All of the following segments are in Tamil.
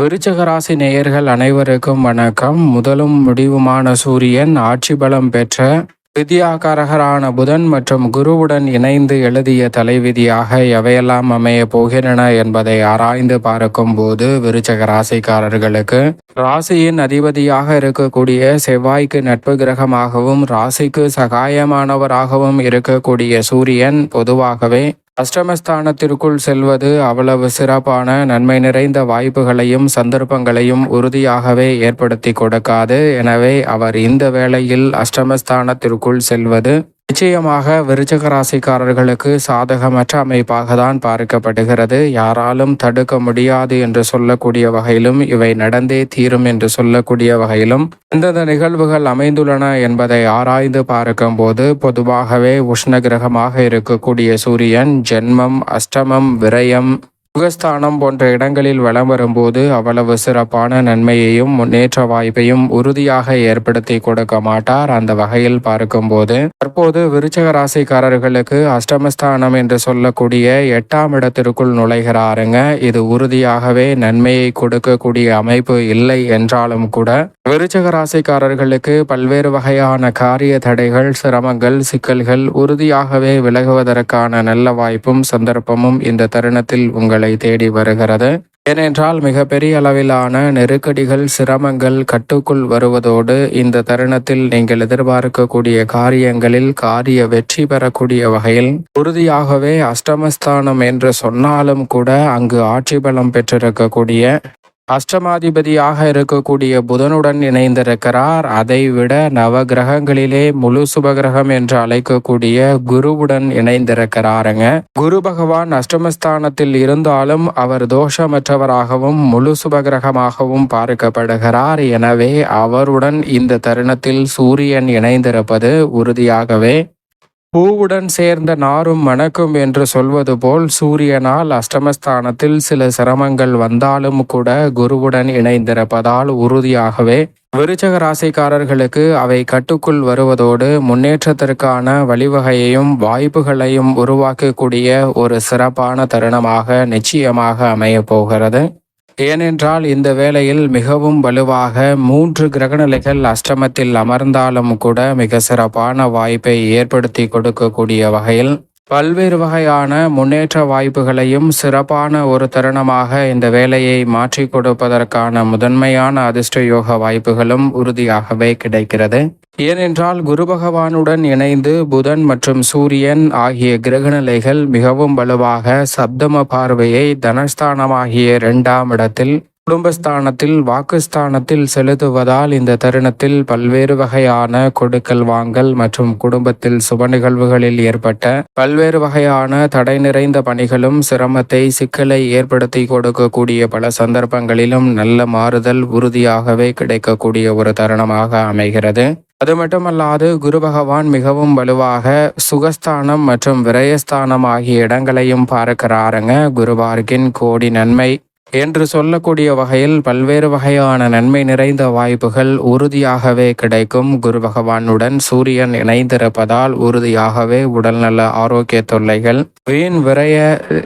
விருச்சகராசி நேயர்கள் அனைவருக்கும் வணக்கம். முதலும் முடிவுமான சூரியன் ஆட்சி பலம் பெற்ற வித்யாகாரகரான புதன் மற்றும் குருவுடன் இணைந்து எழுதிய தலைவிதியாக எவையெல்லாம் அமைய போகின்றன என்பதை ஆராய்ந்து பார்க்கும் போது விருச்சக ராசிக்காரர்களுக்கு ராசியின் அதிபதியாக இருக்கக்கூடிய செவ்வாய்க்கு நட்பு கிரகமாகவும் ராசிக்கு சகாயமானவராகவும் இருக்கக்கூடிய சூரியன் பொதுவாகவே அஷ்டமஸ்தானத்திற்குள் செல்வது அவ்வளவு சிறப்பான நன்மை நிறைந்த வாய்ப்புகளையும் சந்தர்ப்பங்களையும் உறுதியாகவே ஏற்படுத்தி கொடுக்காது. எனவே அவர் இந்த வேளையில் அஷ்டமஸ்தானத்திற்குள் செல்வது நிச்சயமாக விருச்சக ராசிக்காரர்களுக்கு சாதகமற்ற அமைப்பாக தான் பார்க்கப்படுகிறது. யாராலும் தடுக்க முடியாது என்று சொல்லக்கூடிய வகையிலும் இவை நடந்தே தீரும் என்று சொல்லக்கூடிய வகையிலும் எந்தெந்த நிகழ்வுகள் அமைந்துள்ளன என்பதை ஆராய்ந்து பார்க்கும் போது பொதுவாகவே உஷ்ண கிரகமாக இருக்கக்கூடிய சூரியன் ஜென்மம் அஷ்டமம் விரயம் சுகஸ்தானம் போன்ற இடங்களில் வலம் வரும்போது அவ்வளவு சிறப்பான நன்மையையும் முன்னேற்ற வாய்ப்பையும் உறுதியாக ஏற்படுத்தி கொடுக்க மாட்டார். அந்த வகையில் பார்க்கும்போது தற்போது விருச்சக ராசிக்காரர்களுக்கு அஷ்டமஸ்தானம் என்று சொல்லக்கூடிய எட்டாம் இடத்திற்குள் நுழைகிறாருங்க. இது உறுதியாகவே நன்மையை கொடுக்கக்கூடிய அமைப்பு இல்லை என்றாலும் கூட விருச்சக ராசிக்காரர்களுக்கு பல்வேறு வகையான காரிய தடைகள் சிரமங்கள் சிக்கல்கள் உறுதியாகவே விலகுவதற்கான நல்ல வாய்ப்பும் சந்தர்ப்பமும் இந்த தருணத்தில் உங்கள் உங்களை தேடி வருகிறது. ஏனென்றால் மிகப்பெரிய அளவிலான நெருக்கடிகள் சிரமங்கள் கட்டுக்குள் வருவதோடு இந்த தருணத்தில் நீங்கள் எதிர்பார்க்கக்கூடிய காரியங்களில் காரிய வெற்றி பெறக்கூடிய வகையில் உறுதியாகவே அஷ்டமஸ்தானம் என்று சொன்னாலும் கூட அங்கு ஆட்சி பலம் பெற்றிருக்கக்கூடிய அஷ்டமாதிபதியாக இருக்கக்கூடிய புதனுடன் இணைந்திருக்கிறார். அதை விட நவ கிரகங்களிலே முழு சுபகிரகம் என்று அழைக்கக்கூடிய குருவுடன் இணைந்திருக்கிறாருங்க. குரு பகவான் அஷ்டமஸ்தானத்தில் இருந்தாலும் அவர் தோஷமற்றவராகவும் முழு சுபகிரகமாகவும் பார்க்கப்படுகிறார். எனவே அவருடன் இந்த தருணத்தில் சூரியன் இணைந்திருப்பது உறுதியாகவே பூவுடன் சேர்ந்த நாரும் மணக்கும் என்று சொல்வது போல் சூரியனால் அஷ்டமஸ்தானத்தில் சில சிரமங்கள் வந்தாலும் கூட குருவுடன் இணைந்திருப்பதால் உறுதியாகவே விருச்சக ராசிக்காரர்களுக்கு அவை கட்டுக்குள் வருவதோடு முன்னேற்றத்திற்கான வழிவகையையும் வாய்ப்புகளையும் உருவாக்கக்கூடிய ஒரு சிறப்பான தருணமாக நிச்சயமாக அமையப் போகிறது. ஏனென்றால் இந்த வேளையில் மிகவும் வலுவாக மூன்று கிரகநிலைகள் அஷ்டமத்தில் அமர்ந்தாலும் கூட மிக சிறப்பான வாய்ப்பை ஏற்படுத்தி கொடுக்கக்கூடிய வகையில் பல்வேறு வகையான முன்னேற்ற வாய்ப்புகளையும் சிறப்பான ஒரு தருணமாக இந்த வேலையை மாற்றி கொடுப்பதற்கான முதன்மையான அதிர்ஷ்ட யோக வாய்ப்புகளும் உறுதியாகவே கிடைக்கிறது. ஏனென்றால் குரு பகவானுடன் இணைந்து புதன் மற்றும் சூரியன் ஆகிய கிரகநிலைகள் மிகவும் வலுவாக சப்தம பார்வையை தனஸ்தானமாகிய இரண்டாம் இடத்தில் குடும்பஸ்தானத்தில் வாக்குஸ்தானத்தில் செலுத்துவதால் இந்த தருணத்தில் பல்வேறு வகையான கொடுக்கல் வாங்கல் மற்றும் குடும்பத்தில் சுப நிகழ்வுகளில் ஏற்பட்ட பல்வேறு வகையான தடை நிறைந்த பணிகளும் சிரமத்தை சிக்கலை ஏற்படுத்தி கொடுக்கக்கூடிய பல சந்தர்ப்பங்களிலும் நல்ல மாறுதல் உறுதியாகவே கிடைக்கக்கூடிய ஒரு தருணமாக அமைகிறது. அது மட்டுமல்லாது குரு பகவான் மிகவும் வலுவாக சுகஸ்தானம் மற்றும் விரயஸ்தானம் ஆகிய இடங்களையும் பார்க்கிறாருங்க. குருவார்கின் கோடி நன்மை. என்று சொல்லக்கூடிய வகையில் பல்வேறு வகையான நன்மை நிறைந்த வாய்ப்புகள் உறுதியாகவே கிடைக்கும். குரு பகவானுடன் சூரியன் இணைந்திருப்பதால் உறுதியாகவே உடல்நல ஆரோக்கிய தொல்லைகள் வீண் விரய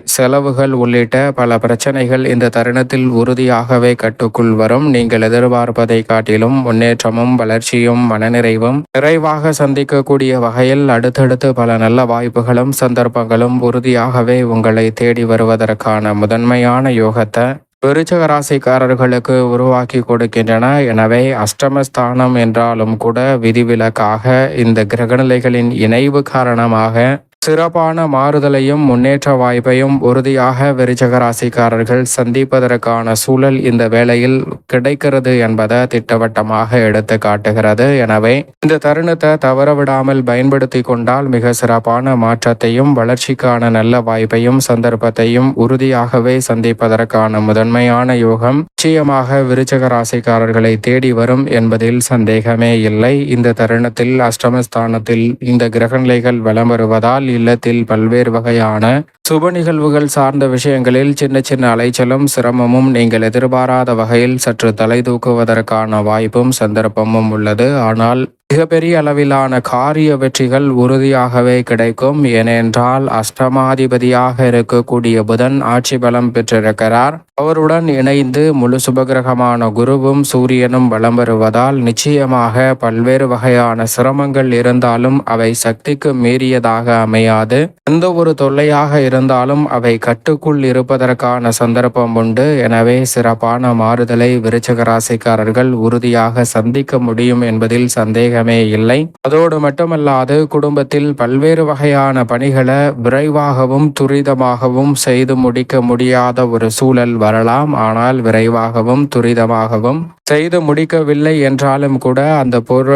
செலவுகள் உள்ளிட்ட பல பிரச்சனைகள் இந்த தருணத்தில் உறுதியாகவே கட்டுக்குள் வரும். நீங்கள் எதிர்பார்ப்பதை காட்டிலும் முன்னேற்றமும் வளர்ச்சியும் மனநிறைவும் நிறைவாக சந்திக்கக்கூடிய வகையில் அடுத்தடுத்து பல நல்ல வாய்ப்புகளும் சந்தர்ப்பங்களும் உறுதியாகவே உங்களை தேடி வருவதற்கான முதன்மையான யோகத்தை விருச்சக ராசிக்காரர்களுக்கு உருவாக்கி கொடுக்கின்றன. எனவே அஷ்டமஸ்தானம் என்றாலும் கூட விதிவிலக்காக இந்த கிரகநிலைகளின் இணைவு காரணமாக சிறப்பான மாறுதலையும் முன்னேற்ற வாய்ப்பையும் உறுதியாக விருச்சகராசிக்காரர்கள் சந்திப்பதற்கான சூழல் இந்த வேளையில் கிடைக்கிறது என்பதை திட்டவட்டமாக எடுத்து காட்டுகிறது. எனவே இந்த தருணத்தை தவற விடாமல் பயன்படுத்தி கொண்டால் மிக சிறப்பான மாற்றத்தையும் வளர்ச்சிக்கான நல்ல வாய்ப்பையும் சந்தர்ப்பத்தையும் உறுதியாகவே சந்திப்பதற்கான முதன்மையான யோகம் நிச்சயமாக விருச்சக ராசிக்காரர்களை தேடி வரும் என்பதில் சந்தேகமே இல்லை. இந்த தருணத்தில் அஷ்டமஸ்தானத்தில் இந்த கிரகநிலைகள் வலம் வருவதால் இல்லத்தில் பல்வேறு வகையான சுப நிகழ்வுகள் சார்ந்த விஷயங்களில் சின்ன சின்ன அலைச்சலும் சிரமமும் நீங்கள் எதிர்பாராத வகையில் சற்று தலை தூக்குவதற்கான வாய்ப்பும் சந்தர்ப்பமும் உள்ளது. ஆனால் மிகப்பெரிய அளவிலான காரிய வெற்றிகள் உறுதியாகவே கிடைக்கும். ஏனென்றால் அஷ்டமாதிபதியாக இருக்கக்கூடிய புதன் ஆட்சி பலம் பெற்றிருக்கிறார். அவருடன் இணைந்து முழு சுபகிரகமான குருவும் சூரியனும் வலம் வருவதால் நிச்சயமாக பல்வேறு வகையான சிரமங்கள் இருந்தாலும் அவை சக்திக்கு மீறியதாக அமையாது. எந்த ஒரு தொல்லையாக இருந்தாலும் அவை கட்டுக்குள் இருப்பதற்கான சந்தர்ப்பம் உண்டு. எனவே சிறப்பான மாறுதலை விருச்சக ராசிக்காரர்கள் உறுதியாக சந்திக்க முடியும் என்பதில் சந்தேகமே இல்லை. அதோடு மட்டுமல்லாது குடும்பத்தில் பல்வேறு வகையான பணிகளை விரைவாகவும் துரிதமாகவும் செய்து முடிக்க முடியாத ஒரு சூழல் வரலாம். ஆனால் விரைவாகவும் துரிதமாகவும் செய்து முடிக்கவில்லை என்றாலும் கூட அந்த பொரு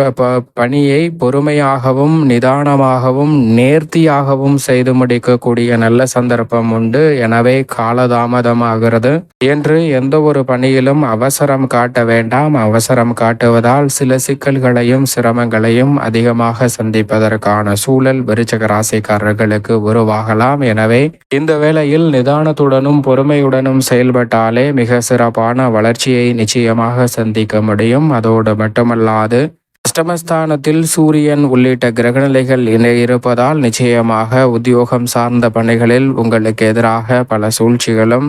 பணியை பொறுமையாகவும் நிதானமாகவும் நேர்த்தியாகவும் செய்து முடிக்கக்கூடிய நல்ல சந்தர்ப்பம் உண்டு. எனவே காலதாமதமாகிறது. என்று எந்த ஒரு பணியிலும் அவசரம் காட்ட வேண்டாம். அவசரம் காட்டுவதால் சில சிக்கல்களையும் சிரமங்களையும் அதிகமாக சந்திப்பதற்கான சூழல் விருச்சக ராசிக்காரர்களுக்கு உருவாகலாம். எனவே இந்த வேளையில் நிதானத்துடனும் பொறுமையுடனும் செயல்பட்டாலே மிக சிறப்பான வளர்ச்சியை நிச்சயமாக சந்திக்க முடியும் அதோடு மட்டுமல்லாது அஷ்டமஸ்தானத்தில் சூரியன் உள்ளிட்ட கிரகநிலைகள் இருப்பதால் நிச்சயமாக உத்தியோகம் சார்ந்த பணிகளில் உங்களுக்கு எதிராக பல சூழ்ச்சிகளும்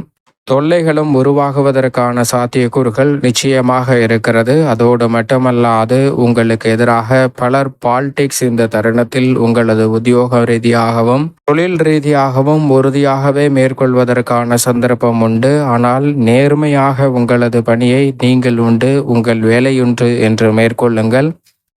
தொல்லைகளும் உருவாகுவதற்கான சாத்தியக்கூறுகள் நிச்சயமாக இருக்கிறது. அதோடு மட்டுமல்லாது உங்களுக்கு எதிராக பலர் பால்டிக்ஸ் இந்த தருணத்தில் உங்களது உத்தியோக ரீதியாகவும் தொழில் ரீதியாகவும் உறுதியாகவே மேற்கொள்வதற்கான சந்தர்ப்பம் உண்டு. ஆனால் நேர்மையாக உங்களது பணியை நீங்கள் உண்டு உங்கள் வேலையுண்டு என்று மேற்கொள்ளுங்கள்.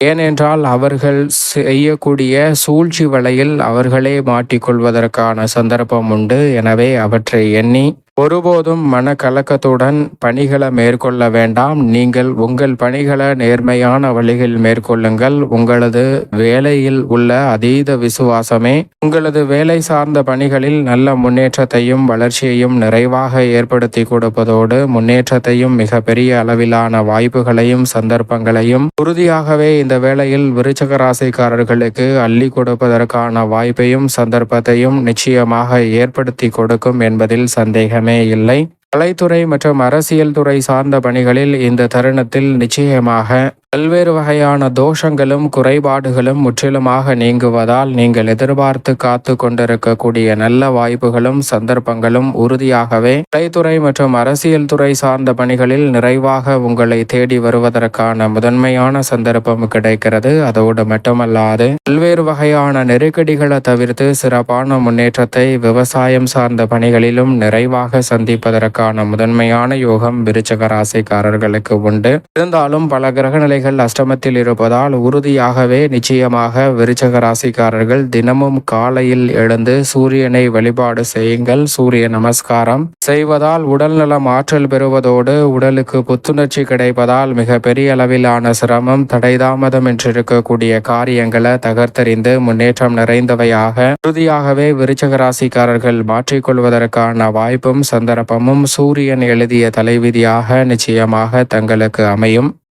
ஏனென்றால் அவர்கள் செய்யக்கூடிய சூழ்ச்சி வலையில் அவர்களே மாட்டிக்கொள்வதற்கான சந்தர்ப்பம் உண்டு. எனவே அவற்றை எண்ணி ஒருபோதும் மனக்கலக்கத்துடன் பணிகளை மேற்கொள்ள வேண்டாம். நீங்கள் உங்கள் பணிகளை நேர்மையான வழியில் மேற்கொள்ளுங்கள். உங்களது வேலையில் உள்ள அதீத விசுவாசமே உங்களது வேலை சார்ந்த பணிகளில் நல்ல முன்னேற்றத்தையும் வளர்ச்சியையும் நிறைவாக ஏற்படுத்தி கொடுப்பதோடு முன்னேற்றத்தையும் மிக பெரிய அளவிலான வாய்ப்புகளையும் சந்தர்ப்பங்களையும் உறுதியாகவே இந்த வேளையில் விருச்சக ராசிக்காரர்களுக்கு அள்ளி கொடுப்பதற்கான வாய்ப்பையும் சந்தர்ப்பத்தையும் நிச்சயமாக ஏற்படுத்தி கொடுக்கும் என்பதில் சந்தேகம் இல்லை. கலைத்துறை மற்றும் அரசியல் துறை சார்ந்த பணிகளில் இந்த தருணத்தில் நிச்சயமாக பல்வேறு வகையான தோஷங்களும் குறைபாடுகளும் முற்றிலுமாக நீங்குவதால் நீங்கள் எதிர்பார்த்து காத்து கொண்டிருக்கக்கூடிய நல்ல வாய்ப்புகளும் சந்தர்ப்பங்களும் உறுதியாகவே கலைத்துறை மற்றும் அரசியல் துறை சார்ந்த பணிகளில் நிறைவாக உங்களை தேடி வருவதற்கான முதன்மையான சந்தர்ப்பம் கிடைக்கிறது. அதோடு மட்டுமல்லாது பல்வேறு வகையான நெருக்கடிகளை தவிர்த்து சிறப்பான முன்னேற்றத்தை விவசாயம் சார்ந்த பணிகளிலும் நிறைவாக சந்திப்பதற்கான முதன்மையான யோகம் விருச்சக ராசிக்காரர்களுக்கு உண்டு. இருந்தாலும் பல கிரகநிலை கிரகங்கள் அஷ்டமத்தில் இருப்பதால் உறுதியாகவே நிச்சயமாக விருச்சக ராசிக்காரர்கள் தினமும் காலையில் எழுந்து சூரியனை வழிபாடு செய்யுங்கள். சூரிய நமஸ்காரம். செய்வதால் உடல்நலம் ஆற்றல் பெறுவதோடு உடலுக்கு புத்துணர்ச்சி கிடைப்பதால் மிக பெரிய அளவிலான சிரமம் தடைதாமதம் என்றிருக்கக்கூடிய காரியங்களை தகர்த்தறிந்து முன்னேற்றம் நிறைந்தவையாக உறுதியாகவே விருச்சக ராசிக்காரர்கள் மாற்றிக்கொள்வதற்கான வாய்ப்பும் சந்தர்ப்பமும் சூரியன் எழுதிய தலைவிதியாக நிச்சயமாக தங்களுக்கு அமையும்.